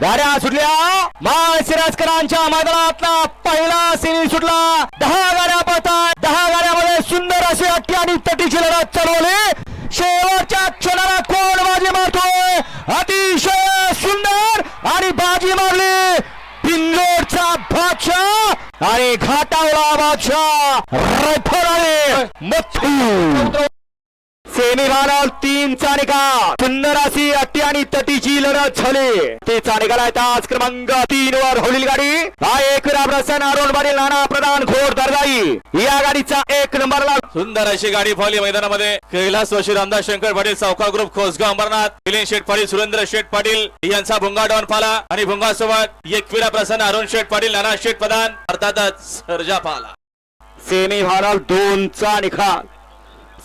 गाड्या सुटल्या. माळशिराजकरांच्या मैदानातला पहिला सेमी सुटला. दहा गाड्या पळतात. दहा गाड्यामध्ये सुंदर अशी अट्टी आणि तटीची लढत चालवली शेवटच्या क्षणाला कोण बाजी मारतोय? अतिशय सुंदर आणि बाजी मारली. पिंजोडचा बादशाह आणि घाटावला बादशाह. रफल आले मथू सेमी फायनल तीन चा निकाल. सुंदर अशी अट्टी आणि तटीची लढत झाली. तीचा निकाल आहे तास क्रमांक तीन वर होईल गाडी. हा एक प्रसन्न अरुण पाटील नाना प्रधान घोड दरगाई या गाडीचा एक नंबरला सुंदर अशी गाडी पाहिली मैदानामध्ये. कैलास वशी रामदास शंकर पाटील सावकार ग्रुप खोसगाव अंबरनाथ. मिलिंद शेठ पाटील सुरेंद्र शेठ पाटील यांचा भुंगा डॉन पाला. आणि भुंगा सोबत एकविरा प्रसन्न अरुण शेठ पाटील नाना शेठ प्रधान अर्थातच सर्जा पाला. सेमी फायनल दोन चा निकाल.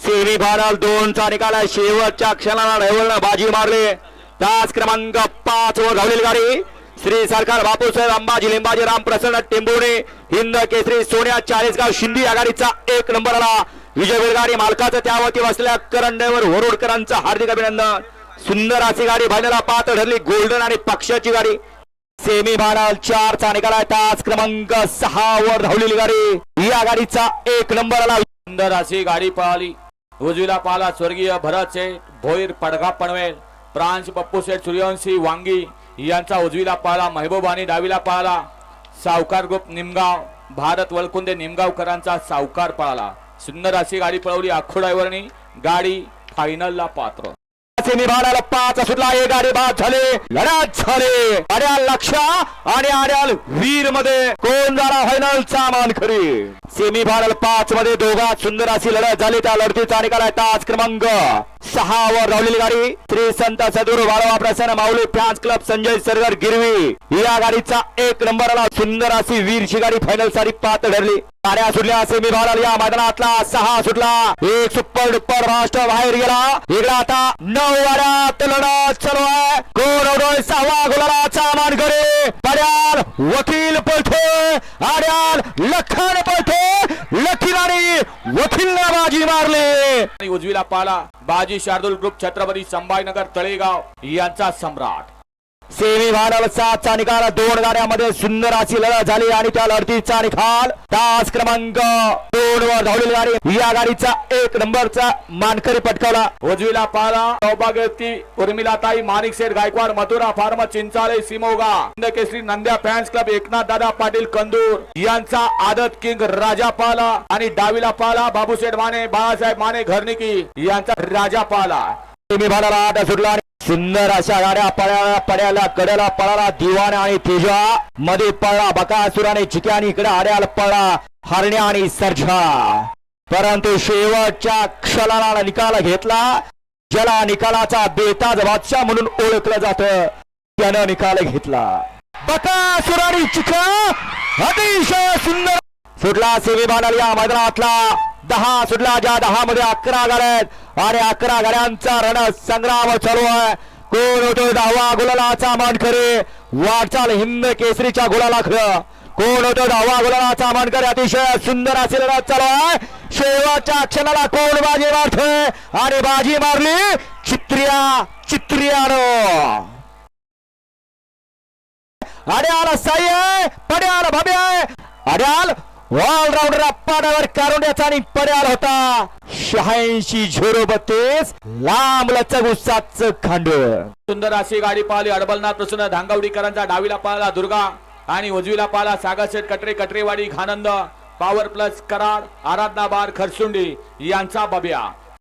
सेमी फायनल दोन चा निकाल शेवटच्या क्षणाला ढवळणं बाजी मारले. तास क्रमांक पाच वर धावलेली गाडी. श्री सरकार बापूसाहेब अंबाजी लिंबाजी राम प्रसन्न टेंबोरे हिंद केसरी सोन्या चाळीसगाव शिंदी आघाडीचा एक नंबर आला. विजय बैलगाडी मालकाचं त्यावरती बसल्या करंडेवर वरोडकरांचं हार्दिक अभिनंदन. सुंदर अशी गाडी भांड्याला पात्र ठरली गोल्डन आणि पक्षाची गाडी. सेमी फायनल चार चा निकाला तास क्रमांक सहा वर धावलेली गाडी. या गाडीचा एक नंबर आला. सुंदर अशी गाडी पळाली उजवीला पाला स्वर्गीय भरत शेठ भोईर पडगा पनवेल प्रांश पप्पू शेठ सूर्यवंशी वांगी यांचा उजवीला पाला महबूब आणि डावीला पाला सावकार गुप्त निमगाव भारत वळकुंदे निमगावकरांचा सावकार पळाला सुंदर अशी गाडी पळवली आखो गाडी फायनलला पात्र. सेमी पाच सुटला एक गाडी बाद झाले लढत झाले. अड्याल लक्ष आणि आड्याल वीरमध्ये कोण झाला फायनलचा मान खरी फायनल पाच मध्ये दोघात सुंदर अशी लढत झाली. त्या लढतीचा निकाल आहे तास क्रमांक सहा वर धावलेली गाडी. Shri Sant Sadur Walwa Prasanna Mauli fans club Sanjay Sargar Girvi. या गाडीचा एक नंबर आला सुंदर अशी वीरची गाडी फायनलसाठी पात ठरली गाड्या सुटल्या सेमी फायनल या मैदानातला सहा सुटला. एक सुपर डुपर महाराष्ट्र बाहेर गेला. इकडे आता नऊ वाड्यात लढत चालू आहे. कोण उडोय सहावा गुलालाचा मानकरी पड्याल वकील पळतोय. आड्याल लखन पळतोय. लखीलाने वकीलने बाजी मारली. आणि उजवीला पाला बाजी शार्दूल ग्रुप छत्रपती संभाजीनगर तळेगाव यांचा सम्राट. सेमी सातचा निकाल दोन गाड्यामध्ये सुंदर अशी लढत झाली आणि त्या लढतीचा निकाल तास क्रमांक दोन धावलेली गाडी या गाडीचा एक नंबरचा मानकरी पटकावला. उजवीला पाला Saubhagyavati Urmilatai Manik Sheth Gaikwad Mathura farm Chinchale Shimoga. Kesari Nandya fans club Eknath Dada Patil Kandur. यांचा आदत किंग राजा पाला आणि डावीला पाला बाबूशेठ माने बाळासाहेब माने घरनिकी यांचा राजा पाला. तुम्ही भाला आठ सुटला सुंदर अशा गाड्या पळाला पड्याला कडेला पळाला दिवाना आणि तिजा मध्ये पळला बकासुर आणि चिक्या आणि इकडे आड्याला पळा हरण्या आणि सर्जा. परंतु शेवटच्या क्षणाला निकाल घेतला. ज्याला निकालाचा बेताज बादशाह म्हणून ओळखलं जात त्यानं निकाल घेतला. बकासुर आणि चिक्या अतिशय सुंदर! सुटला सेमीफायनल या मैदानातला. दहा सुटला ज्या दहा मध्ये अकरा गाड्या आणि अकरा गाड्यांचा रण संग्राम चालू आहे. कोण होतो दहावा गुलालाचा मानकरी? वाटचाल हिंद केसरीच्या गुलाला खरं कोण होतो? धावा गोलाचा मानकर अतिशय सुंदर असेल चालू आहे शेवटच्या क्षणाला कोण बाजी मारतोय? आणि बाजी मारली चित्रिया चित्रियानं. अड्याल साई आहे पड्याल भव्य आहे. अड्याल ऑलराऊंडर पाडावर कारुंड्याचा आणि पड्याल होता. शहाऐंशी झिरो बत्तीस लांब लचक उसाच खांड सुंदर अशी गाडी पाहिली. अडबलनाथ प्रसन्न धांगावडीकरांचा डावीला पाहिला दुर्गा. आणि उजवीला पाला Sagar Katre Katrewadi Khanand power plus Karad Aradhana bar Kharsundi यांचा बब्या.